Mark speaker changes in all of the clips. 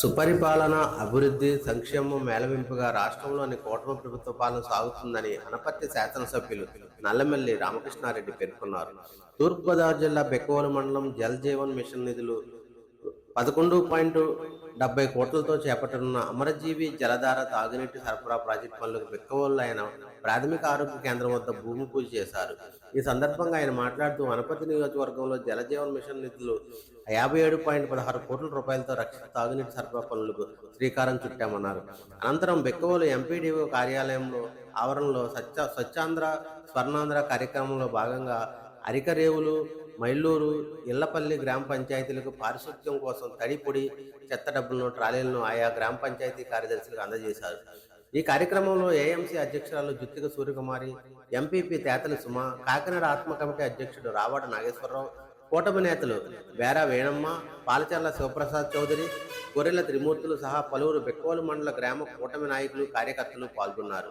Speaker 1: సుపరిపాలన అభివృద్ధి సంక్షేమం మేళవింపుగా రాష్ట్రంలోని కూటమి ప్రభుత్వ పాలన సాగుతుందని అనపర్తి శాసనసభ్యులు నల్లమెల్లి రామకృష్ణారెడ్డి పేర్కొన్నారు. తూర్పుగోదావరి జిల్లా బెక్కవోలు మండలం జల్ జీవన్ మిషన్ నిధులు పదకొండు పాయింట్ డెబ్బై కోట్లతో చేపట్టనున్న అమరజీవి జలధార తాగునీటి సరఫరా ప్రాజెక్టు పనులకు బిక్కవోళ్ళు ఆయన ప్రాథమిక ఆరోగ్య కేంద్రం వద్ద భూమి పూజ చేశారు. ఈ సందర్భంగా ఆయన మాట్లాడుతూ వనపతి నియోజకవర్గంలో జలజీవన్ మిషన్ నిధులు యాభై ఏడు పాయింట్ పదహారు కోట్ల రూపాయలతో రక్షిత తాగునీటి సరఫరా పనులకు శ్రీకారం చుట్టామన్నారు. అనంతరం బెక్కవోలు ఎంపీడీఓ కార్యాలయంలో ఆవరణలో స్వచ్ఛ స్వచ్ఛాంధ్ర స్వర్ణాంధ్ర కార్యక్రమంలో భాగంగా అరికరేవులు మైళ్ళూరు ఇళ్ళపల్లి గ్రామ పంచాయతీలకు పారిశుద్ధ్యం కోసం తడిపొడి చెత్త డబ్బులను ట్రాలీలను ఆయా గ్రామ పంచాయతీ కార్యదర్శులకు అందజేశారు. ఈ కార్యక్రమంలో ఏఎంసీ అధ్యక్షురాలు Juttika Suryakumari MPP Tetali Suma Kakinada ATMA committee అధ్యక్షుడు రావాడ నాగేశ్వరరావు కూటమి నేతలు వేరా వేణమ్మ పాలచర్ల శివప్రసాద్ చౌదరి గొర్రెల త్రిమూర్తులు సహా పలువురు బెక్కోలు మండల గ్రామ కూటమి నాయకులు కార్యకర్తలు పాల్గొన్నారు.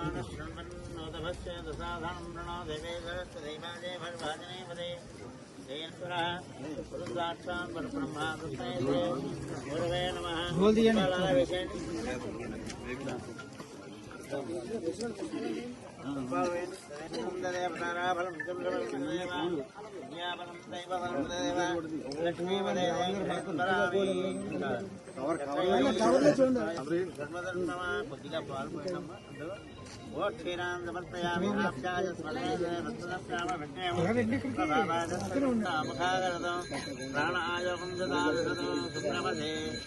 Speaker 2: आनश्रृण्वन्नोतभस्य दशाधनं वृणो देवे सरस्वधैमाजे भरभाजने पदे जयेश्वरः बोल दिया।
Speaker 3: కొద్దిగా పాల్పోయినమ్మా ఓ క్షీరాం సమర్పయామి ఆప్యాయ స్మరణముఖాగరతం ప్రాణ ఆయోగం దదాదం